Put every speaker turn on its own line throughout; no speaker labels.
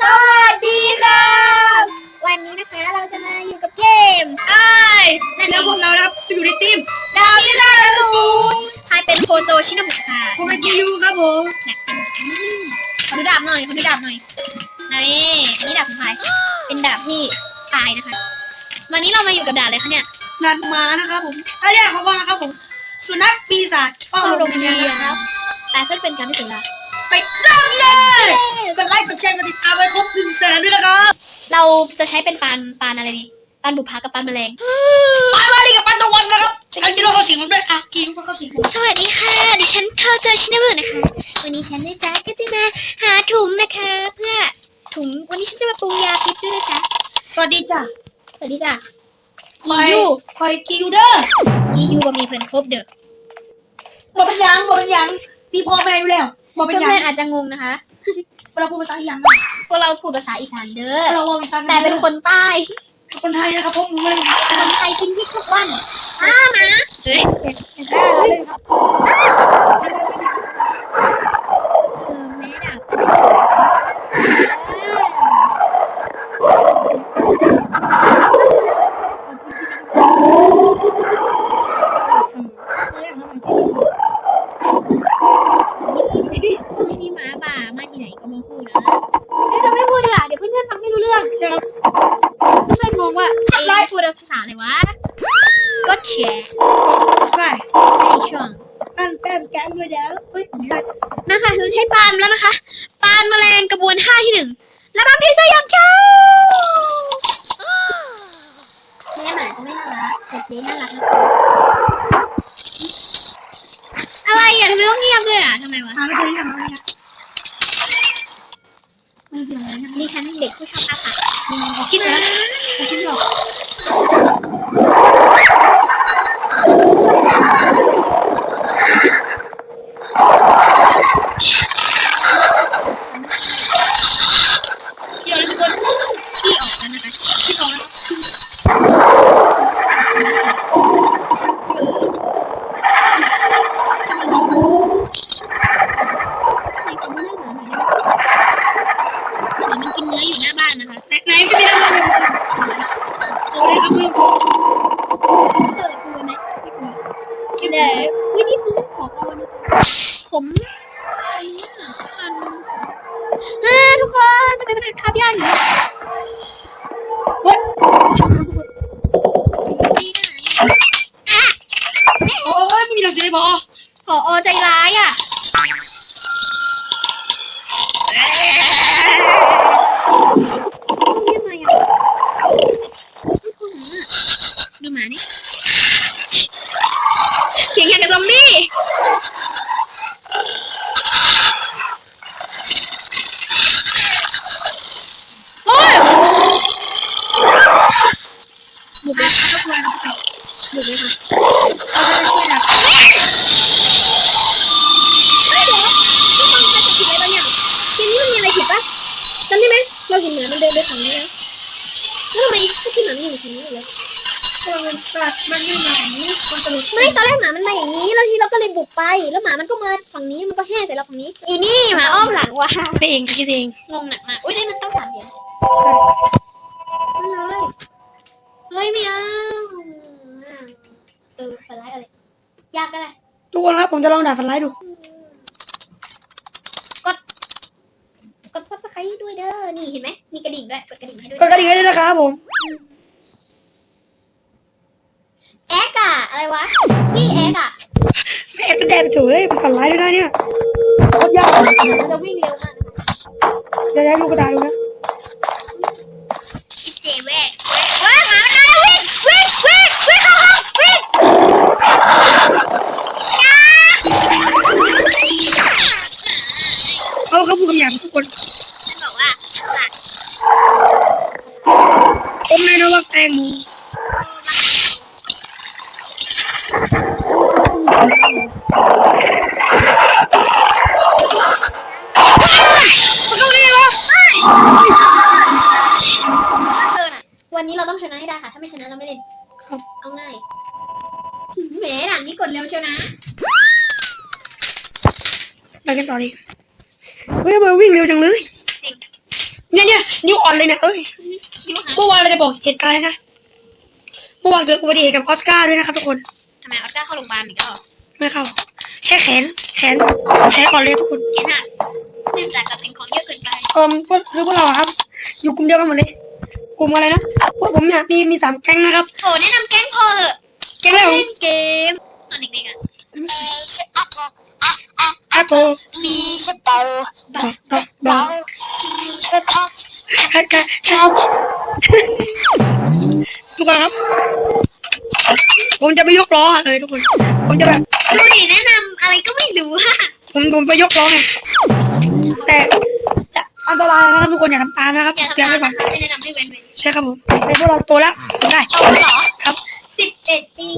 สวัสดีค่ะวันนี้นะคะเราจะมาอยู่กับเกมไอ้นั่นเอ
แล้ว
ง
พวกเรานะครับอยู่ในทีม
ดาวที่ราสูใครเป็นโคโตชินาบุค่ะ
ผมเป็นกิยูครับผม
ขอดูดาบหน่อยขอดูดาบหน่อยนี่นี่ดาบของใครเป็นดาบที่ตายนะคะ วันนี้เรามาอยู่กับดาบอะไรคะเนี่ย
นัดมานะครับผมถ้าเรียกเขาว่านะครับผม สุนัขปีศาจเฝ้า
เข้า
โร
โรงง
เรี
เรี
ย
ย
น
น
นะ
นะ
ค
ค
รั
รับบแต่เพื่อเป็นการไม่เสียเวลา
ไปเริ่มเลยกดไลค์กดแชร์กดติดตามไว้ครบหนึ่งแสนด้วยนะครับ
เราจะใช้เป็นปานปานอะไรดีปานบุพากับปานแมลง
ปานมาดีกับปานตะวันนะครับใครจะรู้เขาเสียงมันด้วยอะกิยูก็เข้าเสียงผม
สวัสดีค่ะ ดิฉันโคโตชินาบุนะคะ วันนี้ฉันได้จ้าก็จะมาหาถุงนะคะ เพื่อถุงวันนี้ฉันจะมาปรุงยาพิษด้วยนะจ๊ะ
สวัสดีจ้ะ
สวัสดีจ้ะ
คอย
อียู
คอยกิยูเด้อ
อียูบ่มีเพื่อนครบเด้อ
บอกเป็นหยังบอกเป็นหยังมีพ่อแม่อยู่แล้ว บอกเป็นหยัง
เพื่อนๆอาจจะงงนะคะ
เราพูดภาษาอีหยัง
พวกเราพูดภาษาอีสานเด้อ
เราว่าภาษา
แต่เป็นคนใต้
คนไทยนะครับผมไม่ได้
คนไทยกินพริกทุกวันอ้ามาเฮ้ย
เป็นแค่เล่นครับ
เออแม่ด่ามีหมาป่ามาที่ไหนก็มาพูดนะเฮ้ยเราไม่พูดดีกว่าเดี๋ยวเพื่อนๆฟังไม่รู้เรื่อง
ใช่ครับ
เพื่อนงงว่าไอ้พูดภาษาอะไรวะ ก็แชร์
ใช่
ในช่วง
ตั้งแต้มแก้มด้วยแล้วเฮ้ยไม่ได้
นะคะคือใช้ปานแล้วนะคะ ปานแมลงกระบวนท่าที่หนึ่งระบำเพลงสยามเช้าแม่หมาจะไม่น่ารักแต่เจ๊น่ารักนะอะไรอะทำไมต้องเงียบด้วยอะทำไมวะ
หาไม่เจอยังไงนะไม่เจอเลยนะ
นี่ฉันเด็กผู้ชอบอาหาร
ขอคิดนะขอคิดหรอกเกี่ยวเลยทุกคน
ที่ออกแล้วนะคะ
คิดออกแล้ว
ให้คนที่เล่นหมาหน่อยได้ไหมหมามันกินเนื้ออยู่หน้าบ้านนะคะ
ไหนไหนไม่มีอะไรเลยเอาเลยครับเพื่อน
เจอกูไหม เดี๋ยววินี่คือขอเอานะคะผมคันอ่าทุกคนทำไมมันเป็นคาบยานอยู่
เฮ้ย
ไม่ได้
โอ้ยไม่มีหนังสือเลยบอ
ผอใจร้ายอะเรียกมาอะดูหมานี่เสียงอย่างกับซอมบี้โอ้ยบุกเลยค่ะทุกคน บุกเลยค่ะไม่เดี๋ยวพี่ฟังใครจะผิดอะไรบางอย่างทีนี้มันมีอะไรผิดปะจำได้ไหมเราเห็นหมามันเดินไปฝั่งนี้นะแล้วทำไมที่หมามันอยู่ฝั่งนี้อยู่แล้ว
มันมันไม่มาอย่างนี้มันตลก
ไม่ตอนแรกหมามันมาอย่างนี้ แล้วทีเราก็เลยบุกไป แล้วหมามันก็มาฝั่งนี้มันก็แห่ใส่เราฝั่งนี้ อีนี่หมาอ้อมหลังว่ะ
ไปเองคิดเอง
งงหนักมากอุ้ยได้มันตั้งสามเหรียญไม่เลยเฮ้ยไม่เอา เออฝันร้ายอะไร ยากก็ได้
ทุกคนครับผมจะลองด่าฟันไลท์ดู
กด กดซับสไครต์ด้วยเด้อ นี่เห็นไหม มีกระดิ่งด้วย กดกระดิ่งให้ด้วย
กดกระดิ่งให้ด้วยนะครับผม
แอ๊กอะอะไรวะพี่แอ๊กอะ
แอบเป็นแดดไปเฉยเป็นฟันไลท์ด้วยนะเนี่ยโคตรยาก
มันจะวิ่งเร็วมากนะคะ
จะให้ลูกกระตายดูนะ
วะเธอน่ะวันนี้เราต้องชนะให้ได้ค่ะ ถ้าไม่ชนะเราไม่เล่น
ครับ
เอาง่ายแหมหนังนี้กดเร็วเชียวนะ
ไปกันต่อดิเฮ้ยทำไมวิ่งเร็วจังเลย
จริง
เนี่ยเนี่ยนิ้วอ่อนเลยเนี่ยเอ้ย
นิ้วหา
เมื่อวานเราจะบอกเหตุการณ์นะเมื่อวานเกิดอุบัติเหตุกับออสการ์ด้วยนะครับทุกคน
ทำไมออสการ์เข้าโรงพยาบาลอีกแล้วเหรอ
ไม่เข้า แค่แขน แขนแขนอ่อนเลยทุกคน
เห็นอะเนื่องจากกับสิ่งของเยอะเกินไป
เออพวกคือพวกเราอะครับ อยู่กลุ่มเดียวกันหมดเลย กลุ่มอะไรนะ พวกผมเนี่ยมีมีสามแก๊งนะครับ
โอ้แนะนำแก๊งพอเถอะ
แก๊งแรกของ
เล่นเกมตอนเด็กๆอะเออชื่ออัพอะอะ
อาโป
มีชื่อเบาเบา
บาบา
ชื่อชื่อพัด
ฮัทกะฮัททุกคนครับ ผมจะไปยกล้อเลยทุกคน ผมจะแบบ
ดูดิแนะนำอะไรก็ไม่รู้ฮะ
ผมผมไปยกล้อไงแต่แต่อันตรายนะครับทุกคนอย่าทำตามนะครับ
อย่าทำ
เตือน
ตาม
ไว้ก่อน
นะคะไม่แนะนำให้เว้นไป
ใช่ครับผมแต่พวกเราโตแล้วทำได้
โตแล้วเหรอ
ครับ
สิบเอ็ดปี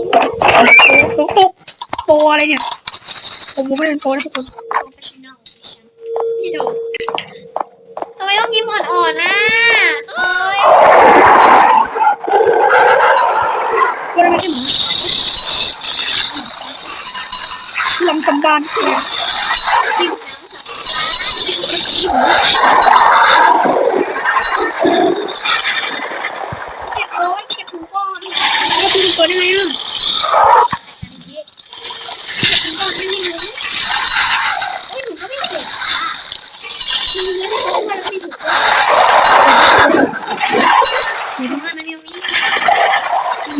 โตโตโตอะไรเนี่ย ผมผมไม่ได้โตนะทุกคน
professional พี่ดูทำไมต้องยิ้มอ่อนๆนะโอ้ย
ก็ได้ไม่ได้หมู ลำสำบานเนี่ย
เก็บโอ้ยเก็บหูก่อน
แล้วคุณเปิดได้ไงอะ
เก็บหูก่อนไม่มีหูเฮ้ยหนูก็ไม่เก็บอะมีเงินให้เขาด้วยแล้วมีหูก่อนมีหูก่อนนะมิวมี่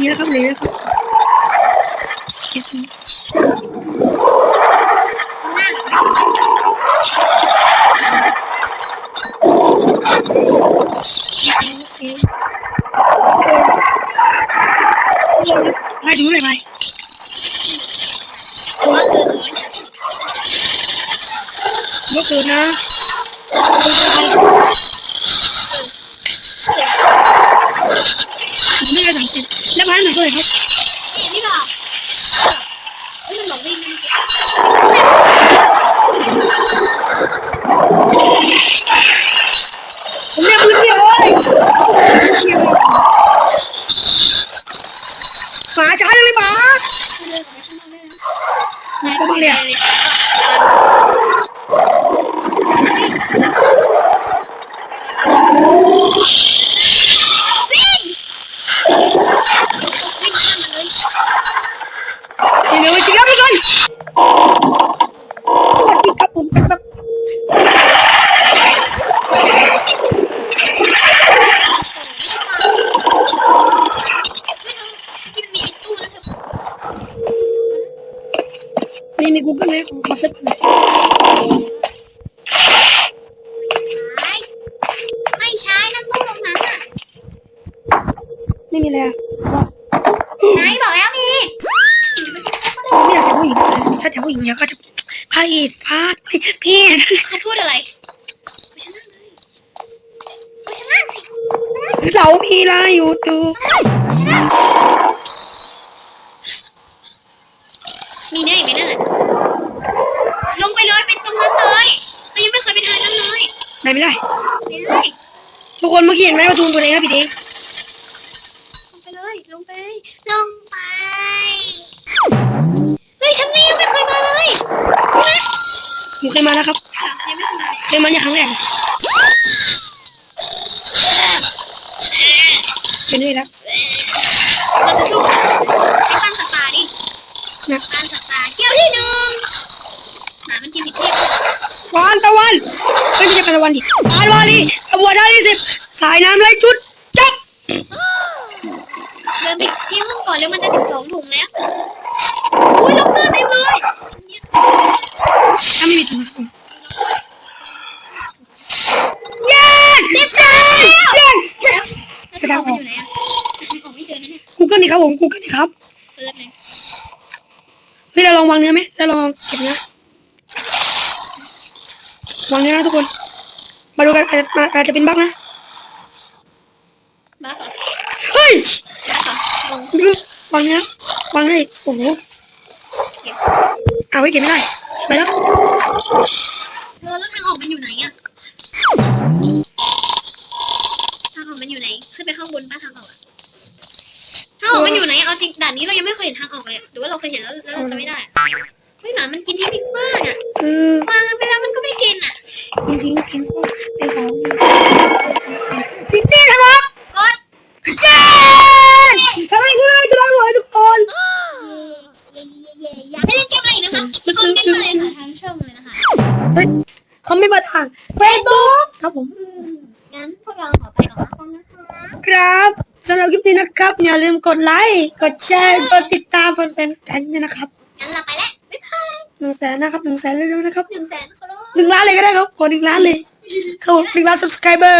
นี่นะครับเลยนะครับเจ็บมือให้ดูเลยไหม
ตัวเกินร้อยสามสิบ
เมื่อคืนนะผมไม่ได้สังเกต แล้วพันหนึ่งเท่าไหร่ครับ
นี่นี่บอกเอ้ยมันบอกวิ่งวิ่ง
ผมเรียกพื้นที่เลยหมาช้ายังไม่หมา
เดินออกไปข้างนอกได้นะนายก็ไม่ได้เลยวิ่งวิ่งข้ามมาเลย
เดี๋ยวไปกินแล้วทุกคนสวัสดีครับผมครับ
กินมีอีกตู้นะครับ
นี่ในกูเกิลเลยผมขอเซ็ตเลย
ใช้ไม่ใช้นั่นตู้ตรงนั้นอะ
ไม่มีแล้ว
นายบอกแล้วมี
ผมไม่อยากจะผู้หญิงถ้าจะผู้หญิงเดี๋ยวก็จะพาอีกพาพี่พี่
เขาพูดอะไรไปชนะเลยไปชนะสิ
เราพี่ลาอยู่ดู
มีเนื้ออีกไหมนั่นน่ะลงไปเลยไปตรงนั้นเลยเรายังไม่เคยไปทางนั้นเลย
ได้ไม่ได้
ไปเลย
ทุกคนเมื่อกี้เห็นไหมประตูตัวเองครับพี่เอง
ลงไปเลยลงไป ลงไปเฮ้ยฉันนี่ยังไม่เคยมาเลยใช่ไหม
หนูเคยมาแล้วครับ
ยังไม่เคยมา
เคยมาเนี่ยครั้งแรกเป็นด้วยแล้ว
เราจะสู้ไปปั้นสัตว์ป่าดิ
นะ
ปั้นสัตว์ป่าเที่ยวที่หนึ่งหมามันกินผิดที่
วานตะวันไม่ใช่ตะวันดิวานวาลีขบวนท่าที่สิบสายน้ำไหลจุดจับ
เดินไปที่ห้องก่อนแล้วมันจะถึงสองถุงแล้วอุ้ยล็อกเกอร์เต็มเลย
ถ้าไม่มีถุงผมเย้เย้เย้เย้
แล้วจะออกมาอยู่ไหนอะมันออกไม่เจอนะเนี่ย
กูเกิลนี่ครับผมกูเกิลนี่ครับ
เซิร์ชเลย
เฮ้ยเรา ลองวางเนื้อไหมเราลองเก็บเนื้อวางเนื้อนะทุกคน มาดูกันอาจจะมาอาจจะเป็นบั๊กนะ
บ้าก่อน
เฮ้ย
บ้าก่อนลง
ดูวางเนื้อวางได้โอ้โหเอาไว้เก็บไม่ได้ ไปแล้ว
เออแล้วทางออกมันอยู่ไหนอะ ทางออกมันอยู่ไหน ขึ้นไปข้างบนป้าทางออก องมันอยู่ไหนเอาจริงด่านนี้เรายังไม่เคยเห็นทางออกเลยหรือว่าเราเคยเห็นแล้วแล้วเราจะไม่ได้อะเฮ้ยหมามันกินที่พิงมากอะ
คือ
วาไปแล้วมันก็ไม่กินอะ
จริงๆกินพวกไปของพี่เต้
ค
รับ
กด
เจ้ทำไมคุเพื่
อ
นจะได้หวยทุกคน
ไม่เล่นเกมอะไรนะคะคอมเมนต์เลยค่ะทางช่องเลยนะคะ
เขาไม่มาทาง
เฟซบุ๊ก
ครับผม
งั้นพวกเราขอไปก่อนนะคะ
ครับ สำหรับคลิปนี้นะครับ อย่าลืมกดไลค์ กดแชร์ กดติดตามแฟนๆกันด้วยนะครับ
งั้นเราไปแล้วบ๊ายบาย
หนึ่งแสนนะครับหนึ่งแสนเร็วๆนะครับ
หนึ่งแสนขอร้อง
หนึ่งล้านเลยก็ได้ครับ ขอหนึ่งล้านเลยครับผมหนึ่งล้าน subscriber